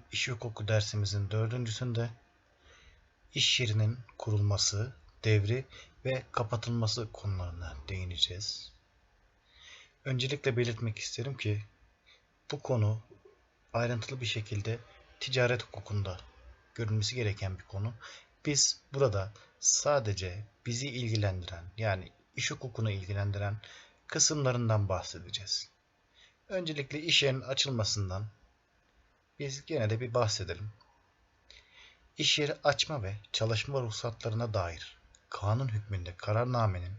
Bugün iş hukuku dersimizin dördüncüsünde iş yerinin kurulması, devri ve kapatılması konularına değineceğiz. Öncelikle belirtmek isterim ki bu konu ayrıntılı bir şekilde ticaret hukukunda görülmesi gereken bir konu. Biz burada sadece bizi ilgilendiren yani iş hukukunu ilgilendiren kısımlarından bahsedeceğiz. Öncelikle iş yerinin açılmasından biz gene de bir bahsedelim. İş yeri açma ve çalışma ruhsatlarına dair kanun hükmünde kararnamenin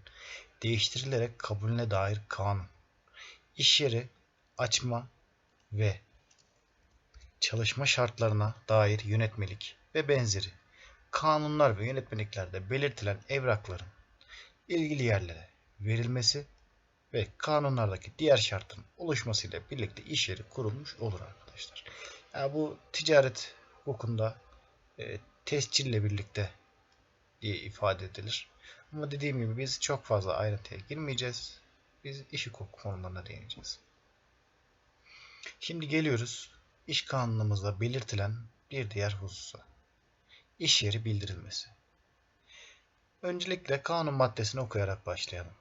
değiştirilerek kabulüne dair kanun. İş yeri açma ve çalışma şartlarına dair yönetmelik ve benzeri kanunlar ve yönetmeliklerde belirtilen evrakların ilgili yerlere verilmesi ve kanunlardaki diğer şartların oluşmasıyla birlikte iş yeri kurulmuş olur arkadaşlar. Yani bu ticaret hukukunda e, tescille birlikte diye ifade edilir. Ama dediğim gibi biz çok fazla ayrıntıya girmeyeceğiz. Biz iş hukuku konularına değineceğiz. Şimdi geliyoruz iş kanunumuzda belirtilen bir diğer hususa. İş yeri bildirilmesi. Öncelikle kanun maddesini okuyarak başlayalım.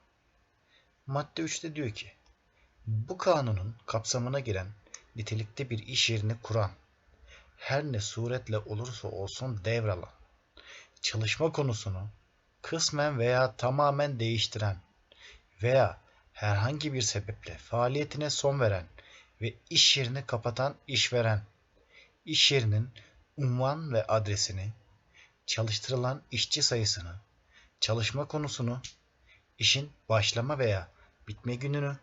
Madde 3'te diyor ki, bu kanunun kapsamına giren nitelikte bir iş yerini kuran, her ne suretle olursa olsun devralan, çalışma konusunu kısmen veya tamamen değiştiren veya herhangi bir sebeple faaliyetine son veren ve iş yerini kapatan işveren, iş yerinin unvan ve adresini, çalıştırılan işçi sayısını, çalışma konusunu, işin başlama veya bitme gününü,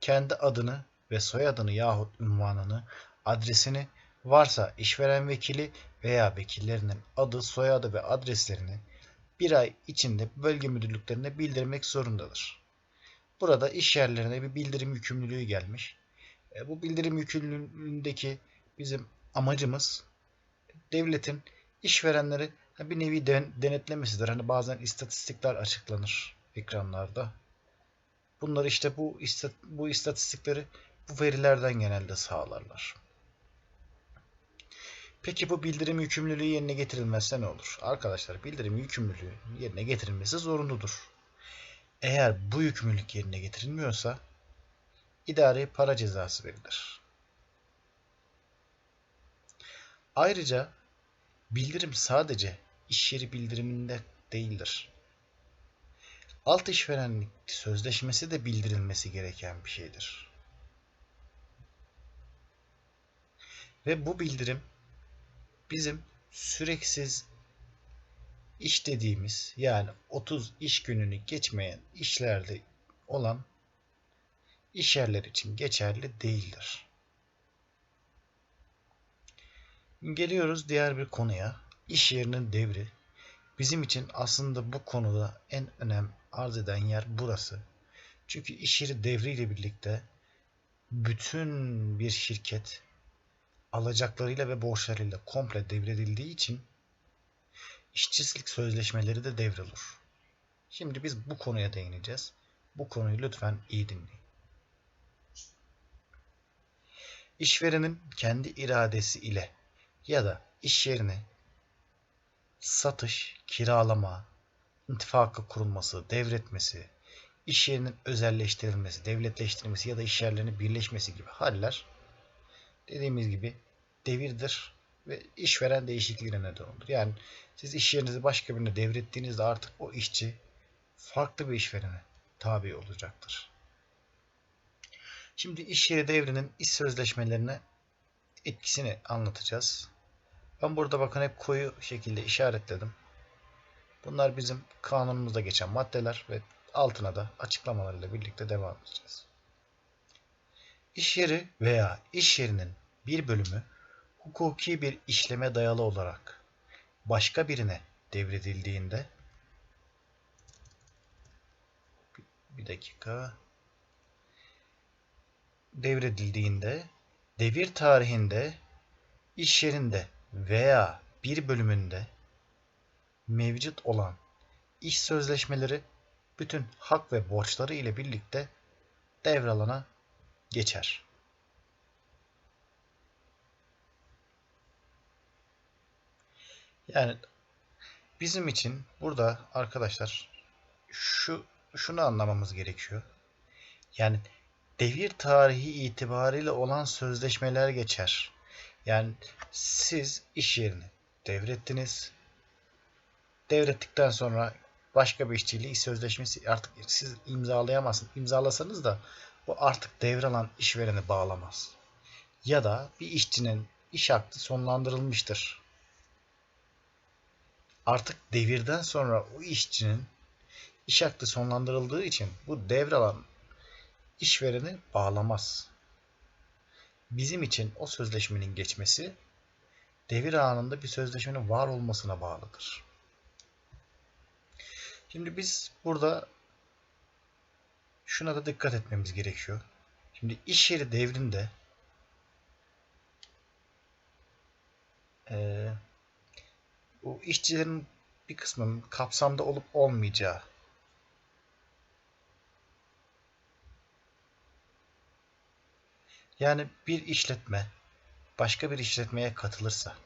kendi adını ve soyadını yahut unvanını, adresini, varsa işveren vekili veya vekillerinin adı, soyadı ve adreslerini bir ay içinde bölge müdürlüklerine bildirmek zorundadır. Burada iş yerlerine bir bildirim yükümlülüğü gelmiş. E, bu bildirim yükümlülüğündeki bizim amacımız devletin işverenleri bir nevi denetlemesidir. Hani bazen istatistikler açıklanır ekranlarda. Bunlar işte bu bu istatistikleri bu verilerden genelde sağlarlar. Peki bu bildirim yükümlülüğü yerine getirilmezse ne olur? Arkadaşlar bildirim yükümlülüğü yerine getirilmesi zorunludur. Eğer bu yükümlülük yerine getirilmiyorsa idari para cezası verilir. Ayrıca bildirim sadece iş yeri bildiriminde değildir. Alt işverenlik sözleşmesi de bildirilmesi gereken bir şeydir. Ve bu bildirim bizim süreksiz iş dediğimiz yani 30 iş gününü geçmeyen işlerde olan iş yerler için geçerli değildir. Geliyoruz diğer bir konuya. İş yerinin devri. Bizim için aslında bu konuda en önem arz eden yer burası. Çünkü iş yeri devriyle birlikte bütün bir şirket alacaklarıyla ve borçlarıyla komple devredildiği için işçilik sözleşmeleri de devrolur. Şimdi biz bu konuya değineceğiz. Bu konuyu lütfen iyi dinleyin. İşverenin kendi iradesi ile ya da iş yerini satış, kiralama, intifakı kurulması, devretmesi, iş yerinin özelleştirilmesi, devletleştirilmesi ya da iş yerlerinin birleşmesi gibi haller dediğimiz gibi devirdir ve işveren değişikliğine neden olur. Yani siz iş yerinizi başka birine devrettiğinizde artık o işçi farklı bir işverene tabi olacaktır. Şimdi iş yeri devrinin iş sözleşmelerine etkisini anlatacağız. Ben burada bakın hep koyu şekilde işaretledim. Bunlar bizim kanunumuzda geçen maddeler ve altına da açıklamalarıyla birlikte devam edeceğiz. İş yeri veya iş yerinin bir bölümü hukuki bir işleme dayalı olarak başka birine devredildiğinde bir dakika. Devredildiğinde devir tarihinde iş yerinde veya bir bölümünde mevcut olan iş sözleşmeleri bütün hak ve borçları ile birlikte devralana geçer. Yani bizim için burada arkadaşlar şu şunu anlamamız gerekiyor. Yani devir tarihi itibariyle olan sözleşmeler geçer. Yani siz iş yerini devrettiniz. Devrettikten sonra başka bir işçiyle iş sözleşmesi artık siz imzalayamazsınız. İmzalasanız da bu artık devralan işvereni bağlamaz. Ya da bir işçinin iş akdi sonlandırılmıştır. Artık devirden sonra o işçinin iş akdi sonlandırıldığı için bu devralan işvereni bağlamaz. Bizim için o sözleşmenin geçmesi devir anında bir sözleşmenin var olmasına bağlıdır. Şimdi biz burada şuna da dikkat etmemiz gerekiyor. Şimdi iş yeri devrinde e, bu işçilerin bir kısmının kapsamda olup olmayacağı yani bir işletme başka bir işletmeye katılırsa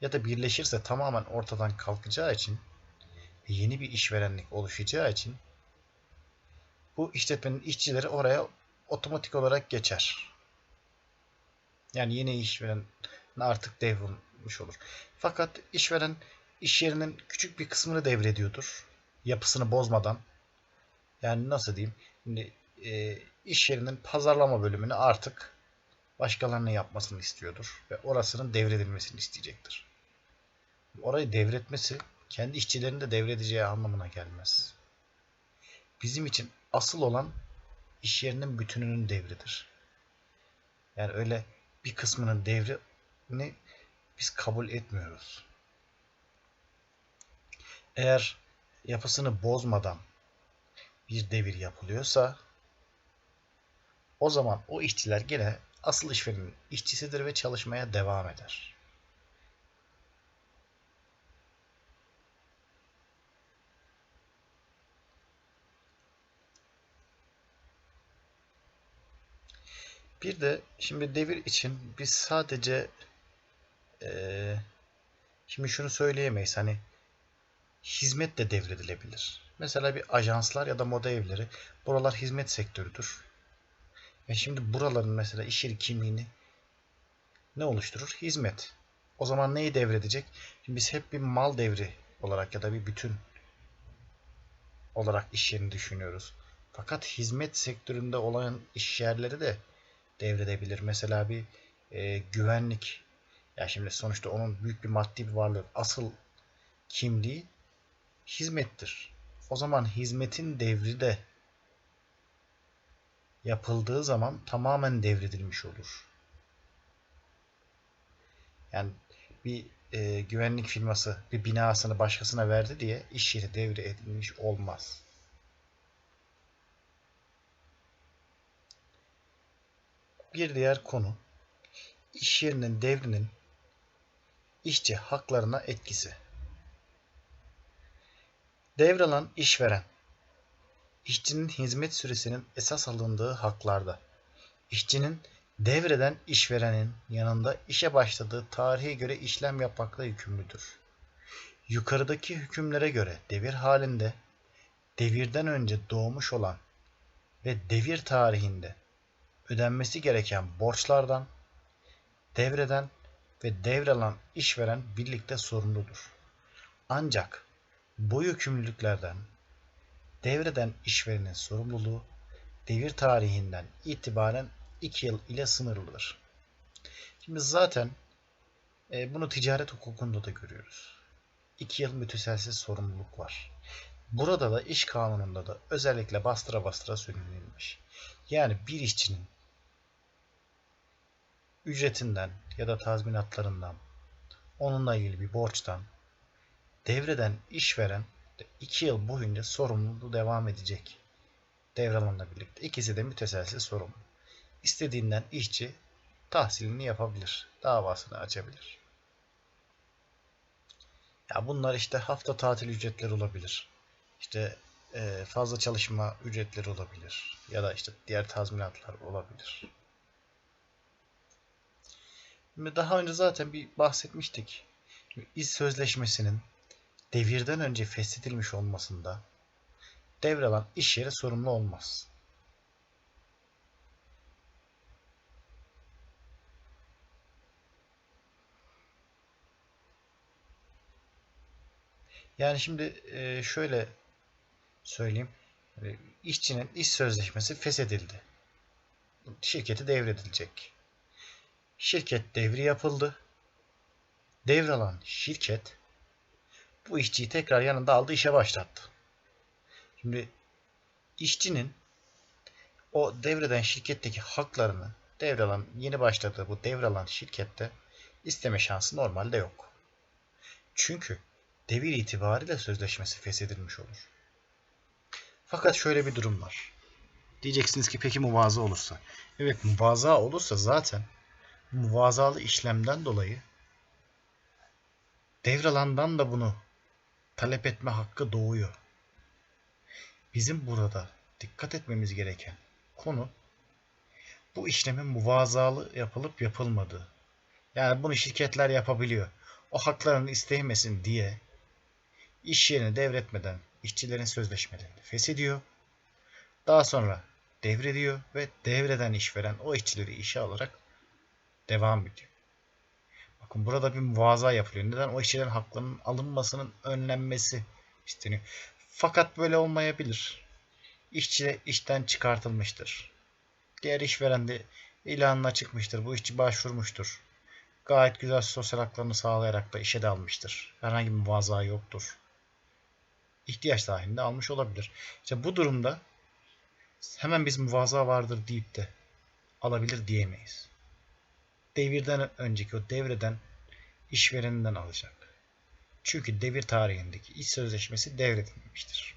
ya da birleşirse tamamen ortadan kalkacağı için yeni bir işverenlik oluşacağı için bu işletmenin işçileri oraya otomatik olarak geçer. Yani yeni işveren artık devrilmiş olur. Fakat işveren iş yerinin küçük bir kısmını devrediyordur. Yapısını bozmadan. Yani nasıl diyeyim? Şimdi e, iş yerinin pazarlama bölümünü artık başkalarının yapmasını istiyordur. Ve orasının devredilmesini isteyecektir. Orayı devretmesi kendi işçilerini de devredeceği anlamına gelmez. Bizim için asıl olan iş yerinin bütününün devridir. Yani öyle bir kısmının devrini biz kabul etmiyoruz. Eğer yapısını bozmadan bir devir yapılıyorsa o zaman o işçiler gene asıl işverenin işçisidir ve çalışmaya devam eder. Bir de şimdi devir için biz sadece ee, şimdi şunu söyleyemeyiz hani hizmet de devredilebilir. Mesela bir ajanslar ya da moda evleri buralar hizmet sektörüdür. Ve şimdi buraların mesela iş yeri kimliğini ne oluşturur? Hizmet. O zaman neyi devredecek? Şimdi biz hep bir mal devri olarak ya da bir bütün olarak iş yerini düşünüyoruz. Fakat hizmet sektöründe olan iş yerleri de devredebilir. Mesela bir e, güvenlik. Ya şimdi sonuçta onun büyük bir maddi bir varlığı. Asıl kimliği hizmettir. O zaman hizmetin devri de yapıldığı zaman tamamen devredilmiş olur. Yani bir e, güvenlik firması bir binasını başkasına verdi diye iş yeri devre edilmiş olmaz. Bir diğer konu iş yerinin devrinin işçi haklarına etkisi. Devralan işveren işçinin hizmet süresinin esas alındığı haklarda işçinin devreden işverenin yanında işe başladığı tarihe göre işlem yapmakla yükümlüdür. Yukarıdaki hükümlere göre devir halinde devirden önce doğmuş olan ve devir tarihinde ödenmesi gereken borçlardan devreden ve devralan işveren birlikte sorumludur. Ancak bu yükümlülüklerden devreden işverenin sorumluluğu devir tarihinden itibaren 2 yıl ile sınırlıdır. Şimdi zaten e, bunu ticaret hukukunda da görüyoruz. 2 yıl müteselsiz sorumluluk var. Burada da iş kanununda da özellikle bastıra bastıra söylenilmiş. Yani bir işçinin ücretinden ya da tazminatlarından onunla ilgili bir borçtan devreden işveren 2 yıl boyunca sorumluluğu devam edecek. Devralanla birlikte. İkisi de müteselsiz sorumlu. İstediğinden işçi tahsilini yapabilir. Davasını açabilir. Ya bunlar işte hafta tatil ücretleri olabilir. İşte e, fazla çalışma ücretleri olabilir. Ya da işte diğer tazminatlar olabilir. Daha önce zaten bir bahsetmiştik. İş sözleşmesinin devirden önce feshedilmiş olmasında devralan iş yeri sorumlu olmaz. Yani şimdi e, şöyle söyleyeyim. E, İşçinin iş sözleşmesi feshedildi. Şirketi devredilecek. Şirket devri yapıldı. Devralan şirket bu işçiyi tekrar yanında aldı işe başlattı. Şimdi işçinin o devreden şirketteki haklarını devralan yeni başladığı bu devralan şirkette isteme şansı normalde yok. Çünkü devir itibariyle sözleşmesi feshedilmiş olur. Fakat şöyle bir durum var. Diyeceksiniz ki peki muvaza olursa? Evet muvaza olursa zaten muvazalı işlemden dolayı devralandan da bunu talep etme hakkı doğuyor. Bizim burada dikkat etmemiz gereken konu bu işlemin muvazalı yapılıp yapılmadığı. Yani bunu şirketler yapabiliyor. O haklarını isteymesin diye iş yerini devretmeden işçilerin sözleşmelerini feshediyor. Daha sonra devrediyor ve devreden işveren o işçileri işe alarak devam ediyor. Bakın burada bir muvaza yapılıyor. Neden? O işçilerin haklarının alınmasının önlenmesi isteniyor. Fakat böyle olmayabilir. İşçi işten çıkartılmıştır. Diğer işveren de ilanına çıkmıştır. Bu işçi başvurmuştur. Gayet güzel sosyal haklarını sağlayarak da işe de almıştır. Herhangi bir muvaza yoktur. İhtiyaç dahilinde almış olabilir. İşte bu durumda hemen biz muvaza vardır deyip de alabilir diyemeyiz. Devirden önceki o devreden işvereninden alacak. Çünkü devir tarihindeki iş sözleşmesi devredilmemiştir.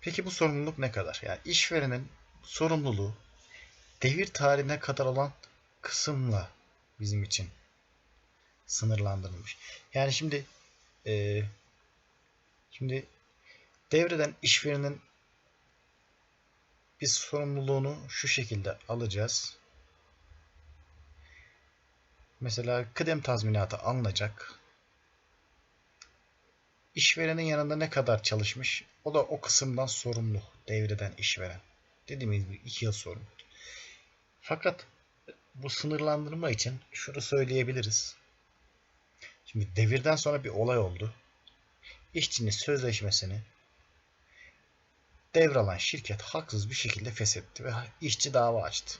Peki bu sorumluluk ne kadar? Yani işverenin sorumluluğu devir tarihine kadar olan kısımla bizim için sınırlandırılmış. Yani şimdi e, şimdi devreden işverenin biz sorumluluğunu şu şekilde alacağız. Mesela kıdem tazminatı alınacak. İşverenin yanında ne kadar çalışmış? O da o kısımdan sorumlu devreden işveren. Dediğimiz gibi 2 yıl sorumlu. Fakat bu sınırlandırma için şunu söyleyebiliriz. Şimdi devirden sonra bir olay oldu. İşçinin sözleşmesini devralan şirket haksız bir şekilde feshetti ve işçi dava açtı.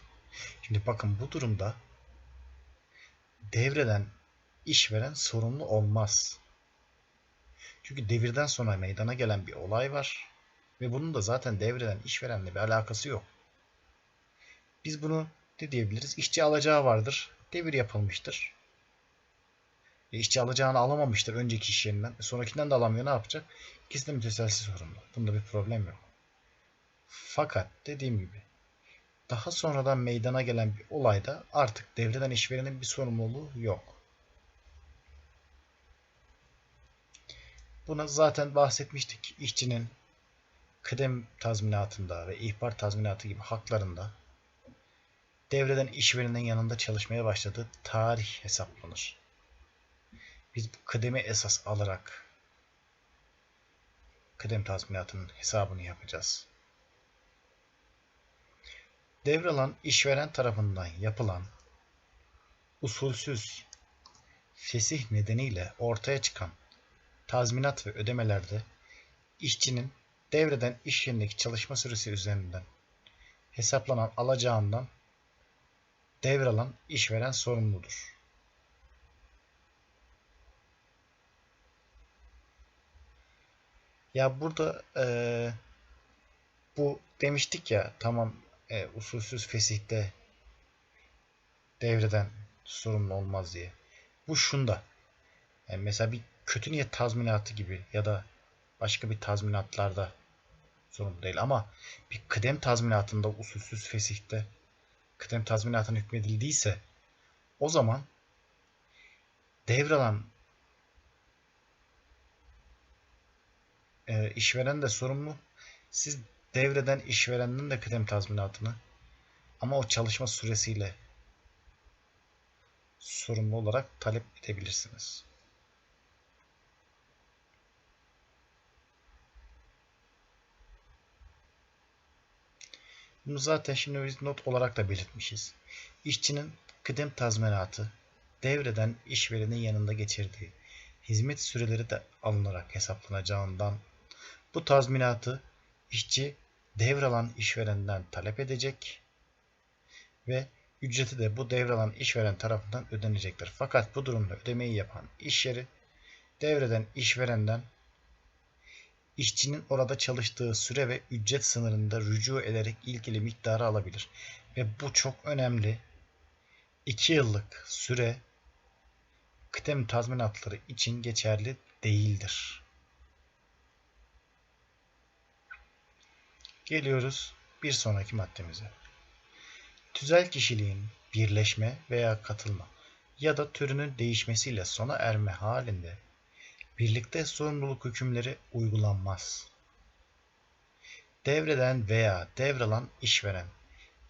Şimdi bakın bu durumda devreden işveren sorumlu olmaz. Çünkü devirden sonra meydana gelen bir olay var ve bunun da zaten devreden işverenle bir alakası yok. Biz bunu ne diyebiliriz? İşçi alacağı vardır. Devir yapılmıştır. E işçi alacağını alamamıştır önceki iş yerinden. E sonrakinden de alamıyor ne yapacak? İkisi de müteselsiz sorumlu. Bunda bir problem yok. Fakat dediğim gibi daha sonradan meydana gelen bir olayda artık devreden işverenin bir sorumluluğu yok. Buna zaten bahsetmiştik. İşçinin kıdem tazminatında ve ihbar tazminatı gibi haklarında devreden işverenin yanında çalışmaya başladığı tarih hesaplanır. Biz bu kıdemi esas alarak kıdem tazminatının hesabını yapacağız. Devralan işveren tarafından yapılan usulsüz fesih nedeniyle ortaya çıkan tazminat ve ödemelerde işçinin devreden iş yerindeki çalışma süresi üzerinden hesaplanan alacağından devralan işveren sorumludur. Ya burada e, bu demiştik ya tamam e, usulsüz fesihte devreden sorumlu olmaz diye. Bu şunda. Yani mesela bir kötü niyet tazminatı gibi ya da başka bir tazminatlarda sorumlu değil ama bir kıdem tazminatında usulsüz fesihte kıdem tazminatına hükmedildiyse o zaman devralan e, işveren de sorumlu. Siz devreden işverenin de kıdem tazminatını ama o çalışma süresiyle sorumlu olarak talep edebilirsiniz. Bunu zaten şimdi biz not olarak da belirtmişiz. İşçinin kıdem tazminatı devreden işverenin yanında geçirdiği hizmet süreleri de alınarak hesaplanacağından bu tazminatı işçi devralan işverenden talep edecek ve ücreti de bu devralan işveren tarafından ödenecektir. Fakat bu durumda ödemeyi yapan iş yeri devreden işverenden işçinin orada çalıştığı süre ve ücret sınırında rücu ederek ilgili miktarı alabilir. Ve bu çok önemli. 2 yıllık süre kıdem tazminatları için geçerli değildir. Geliyoruz bir sonraki maddemize. Tüzel kişiliğin birleşme veya katılma ya da türünün değişmesiyle sona erme halinde birlikte sorumluluk hükümleri uygulanmaz. Devreden veya devralan işveren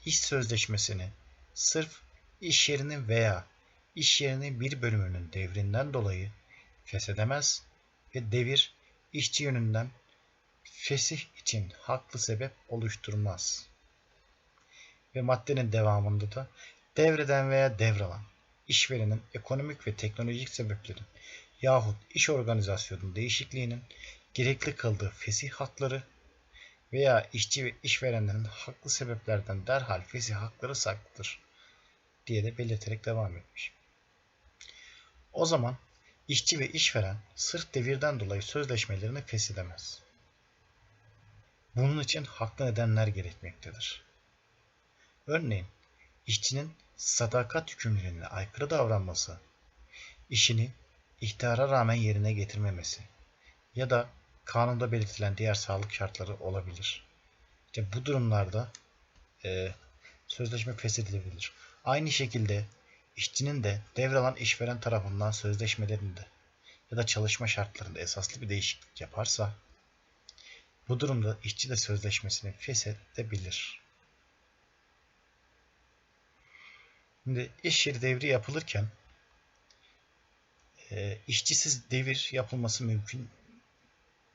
iş sözleşmesini sırf iş yerinin veya iş yerinin bir bölümünün devrinden dolayı feshedemez ve devir işçi yönünden fesih için haklı sebep oluşturmaz. Ve maddenin devamında da devreden veya devralan işverenin ekonomik ve teknolojik sebeplerin yahut iş organizasyonu değişikliğinin gerekli kıldığı fesih hakları veya işçi ve işverenlerin haklı sebeplerden derhal fesih hakları saklıdır diye de belirterek devam etmiş. O zaman işçi ve işveren sırf devirden dolayı sözleşmelerini feshedemez. Bunun için haklı nedenler gerekmektedir. Örneğin işçinin sadakat hükümlerine aykırı davranması, işini ihtiyara rağmen yerine getirmemesi ya da kanunda belirtilen diğer sağlık şartları olabilir. İşte bu durumlarda e, sözleşme feshedilebilir. Aynı şekilde işçinin de devralan işveren tarafından sözleşmelerinde ya da çalışma şartlarında esaslı bir değişiklik yaparsa bu durumda işçi de sözleşmesini feshedebilir. Şimdi iş yeri devri yapılırken e, işçisiz devir yapılması mümkün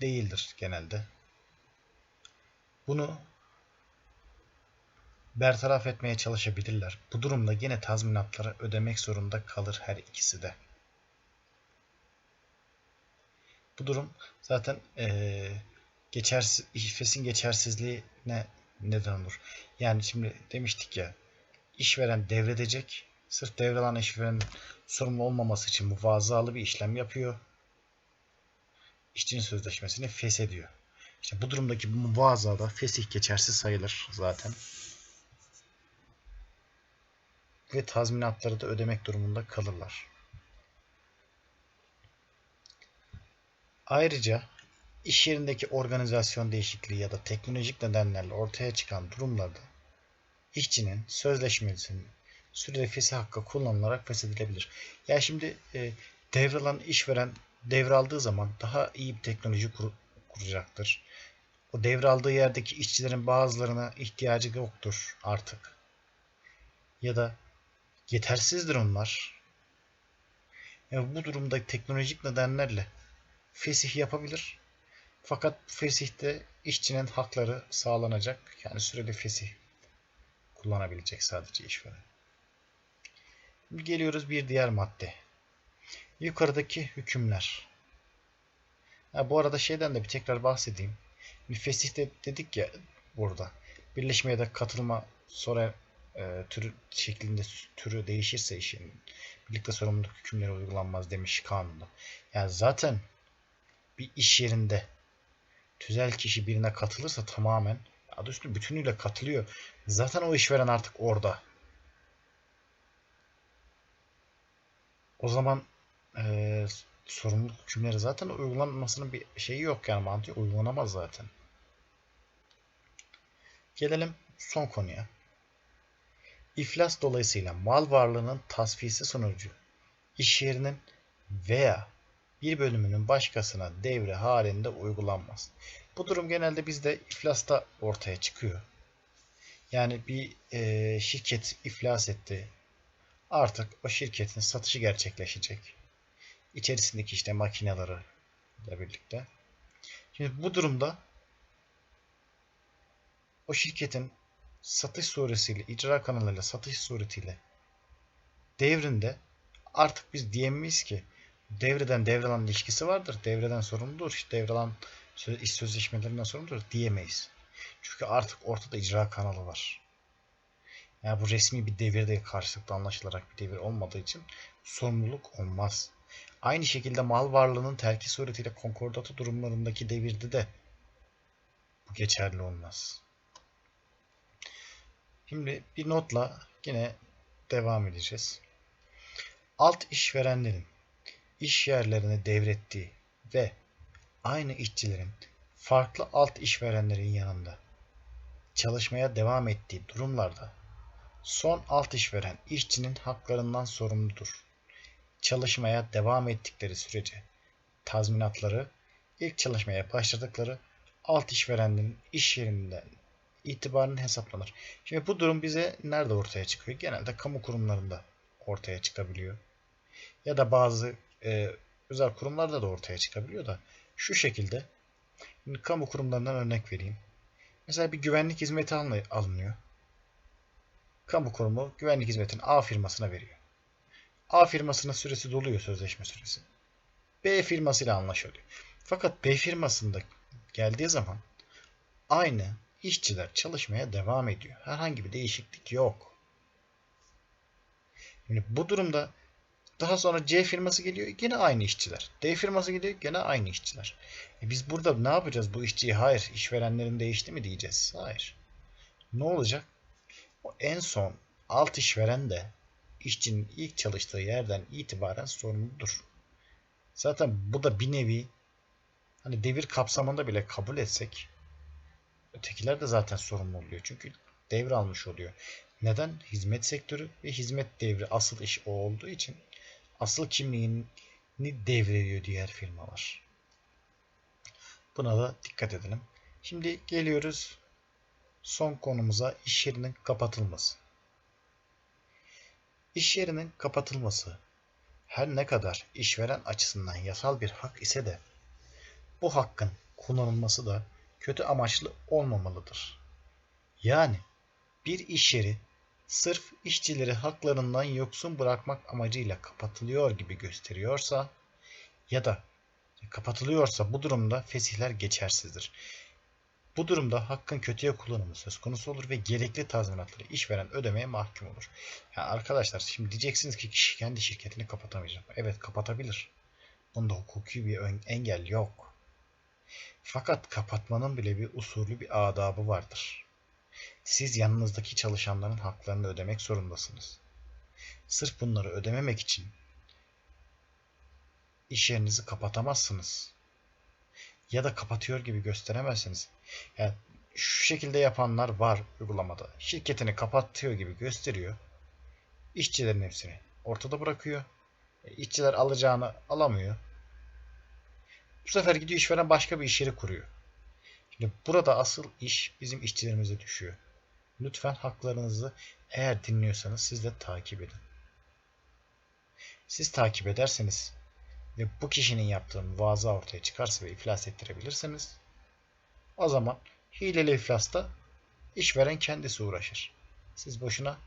değildir genelde. Bunu bertaraf etmeye çalışabilirler. Bu durumda yine tazminatları ödemek zorunda kalır her ikisi de. Bu durum zaten e, geçersiz, ifesin geçersizliğine neden olur. Yani şimdi demiştik ya işveren devredecek. Sırf devralan işverenin sorumlu olmaması için muvazalı bir işlem yapıyor. İşçinin sözleşmesini feshediyor. İşte bu durumdaki bu muvazada fesih geçersiz sayılır zaten. Ve tazminatları da ödemek durumunda kalırlar. Ayrıca iş yerindeki organizasyon değişikliği ya da teknolojik nedenlerle ortaya çıkan durumlarda işçinin sözleşmesinin süreli fesih hakkı kullanılarak feshedilebilir. Yani şimdi e, devralan işveren devraldığı zaman daha iyi bir teknoloji kur, kuracaktır. O devraldığı yerdeki işçilerin bazılarına ihtiyacı yoktur artık. Ya da yetersizdir onlar. Yani bu durumda teknolojik nedenlerle fesih yapabilir. Fakat fesihte işçinin hakları sağlanacak. Yani süreli fesih kullanabilecek sadece işveren. Geliyoruz bir diğer madde. Yukarıdaki hükümler. Ha, bu arada şeyden de bir tekrar bahsedeyim. Bir fesihte dedik ya burada. Birleşmeye de katılma sonra e, türü şeklinde türü değişirse işin birlikte sorumluluk hükümleri uygulanmaz demiş kanunda. Yani zaten bir iş yerinde tüzel kişi birine katılırsa tamamen adı üstü bütünüyle katılıyor. Zaten o işveren artık orada. O zaman e, sorumluluk hükümleri zaten uygulanmasının bir şeyi yok yani mantığı uygulanamaz zaten. Gelelim son konuya. İflas dolayısıyla mal varlığının tasfiyesi sonucu iş yerinin veya bir bölümünün başkasına devre halinde uygulanmaz. Bu durum genelde bizde iflasta ortaya çıkıyor. Yani bir e, şirket iflas etti. artık o şirketin satışı gerçekleşecek. İçerisindeki işte makineleri ile birlikte. Şimdi bu durumda o şirketin satış suretiyle, icra kanalıyla satış suretiyle devrinde artık biz diyemeyiz ki devreden devralan ilişkisi vardır. Devreden sorumludur. İşte devralan iş sözleşmelerinden sorumludur diyemeyiz. Çünkü artık ortada icra kanalı var. Yani bu resmi bir devirde karşılıklı anlaşılarak bir devir olmadığı için sorumluluk olmaz. Aynı şekilde mal varlığının terki suretiyle konkordatı durumlarındaki devirde de bu geçerli olmaz. Şimdi bir notla yine devam edeceğiz. Alt işverenlerin iş yerlerini devrettiği ve aynı işçilerin farklı alt işverenlerin yanında çalışmaya devam ettiği durumlarda son alt işveren işçinin haklarından sorumludur. Çalışmaya devam ettikleri sürece tazminatları ilk çalışmaya başladıkları alt işverenlerin iş yerinden itibaren hesaplanır. Şimdi bu durum bize nerede ortaya çıkıyor? Genelde kamu kurumlarında ortaya çıkabiliyor. Ya da bazı e, özel kurumlarda da ortaya çıkabiliyor da şu şekilde kamu kurumlarından örnek vereyim. Mesela bir güvenlik hizmeti alınıyor. Kamu kurumu güvenlik hizmetini A firmasına veriyor. A firmasının süresi doluyor sözleşme süresi. B firmasıyla anlaşıyor. Fakat B firmasında geldiği zaman aynı işçiler çalışmaya devam ediyor. Herhangi bir değişiklik yok. Şimdi bu durumda daha sonra C firması geliyor yine aynı işçiler. D firması geliyor gene aynı işçiler. E biz burada ne yapacağız bu işçiyi? Hayır işverenlerin değişti mi diyeceğiz. Hayır. Ne olacak? O en son alt işveren de işçinin ilk çalıştığı yerden itibaren sorumludur. Zaten bu da bir nevi hani devir kapsamında bile kabul etsek ötekiler de zaten sorumlu oluyor. Çünkü devralmış oluyor. Neden? Hizmet sektörü ve hizmet devri asıl iş o olduğu için asıl kimliğini devrediyor diğer firmalar. Buna da dikkat edelim. Şimdi geliyoruz son konumuza iş yerinin kapatılması. İş yerinin kapatılması her ne kadar işveren açısından yasal bir hak ise de bu hakkın kullanılması da kötü amaçlı olmamalıdır. Yani bir iş yeri sırf işçileri haklarından yoksun bırakmak amacıyla kapatılıyor gibi gösteriyorsa ya da kapatılıyorsa bu durumda fesihler geçersizdir. Bu durumda hakkın kötüye kullanımı söz konusu olur ve gerekli tazminatları işveren ödemeye mahkum olur. Yani arkadaşlar şimdi diyeceksiniz ki kişi kendi şirketini kapatamayacak. Evet kapatabilir. Bunda hukuki bir engel yok. Fakat kapatmanın bile bir usulü bir adabı vardır. Siz yanınızdaki çalışanların haklarını ödemek zorundasınız. Sırf bunları ödememek için iş yerinizi kapatamazsınız. Ya da kapatıyor gibi gösteremezsiniz. Yani şu şekilde yapanlar var uygulamada. Şirketini kapatıyor gibi gösteriyor. İşçilerin hepsini ortada bırakıyor. E, işçiler alacağını alamıyor. Bu sefer gidiyor işveren başka bir iş yeri kuruyor. Şimdi burada asıl iş bizim işçilerimize düşüyor. Lütfen haklarınızı eğer dinliyorsanız siz de takip edin. Siz takip ederseniz ve bu kişinin yaptığı muvaza ortaya çıkarsa ve iflas ettirebilirseniz o zaman hileli iflasta işveren kendisi uğraşır. Siz boşuna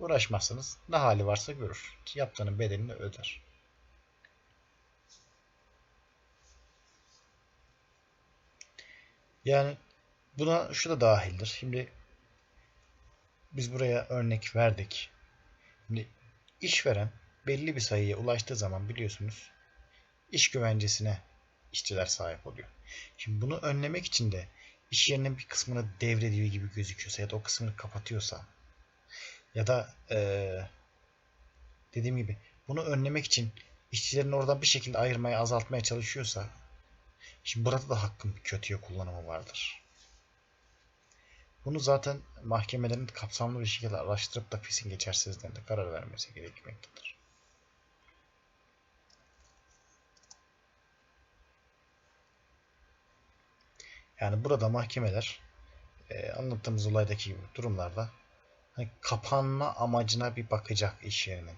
uğraşmazsınız. Ne hali varsa görür. Yaptığının bedelini öder. Yani buna şu da dahildir. Şimdi biz buraya örnek verdik. Şimdi işveren belli bir sayıya ulaştığı zaman biliyorsunuz iş güvencesine işçiler sahip oluyor. Şimdi bunu önlemek için de iş yerinin bir kısmını devrediyor gibi gözüküyorsa ya da o kısmını kapatıyorsa ya da ee, dediğim gibi bunu önlemek için işçilerin oradan bir şekilde ayırmaya, azaltmaya çalışıyorsa şimdi burada da hakkın kötüye kullanımı vardır. Bunu zaten mahkemelerin kapsamlı bir şekilde araştırıp da fesin geçersizliğinde karar vermesi gerekmektedir. Yani burada mahkemeler e, anlattığımız olaydaki gibi durumlarda Hani kapanma amacına bir bakacak iş yerinin.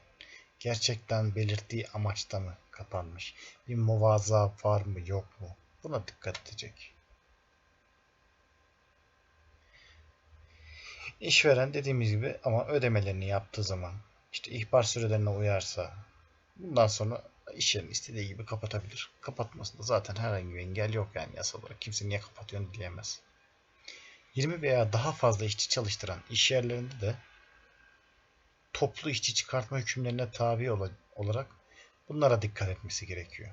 Gerçekten belirttiği amaçta mı kapanmış? Bir muvaza var mı yok mu? Buna dikkat edecek. İşveren dediğimiz gibi ama ödemelerini yaptığı zaman işte ihbar sürelerine uyarsa bundan sonra iş yerini istediği gibi kapatabilir. Kapatmasında zaten herhangi bir engel yok yani yasal olarak. Kimse niye kapatıyorsun diyemez. 20 veya daha fazla işçi çalıştıran iş yerlerinde de toplu işçi çıkartma hükümlerine tabi ola- olarak bunlara dikkat etmesi gerekiyor.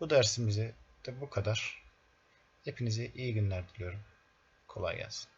Bu dersimize de bu kadar. Hepinize iyi günler diliyorum. Kolay gelsin.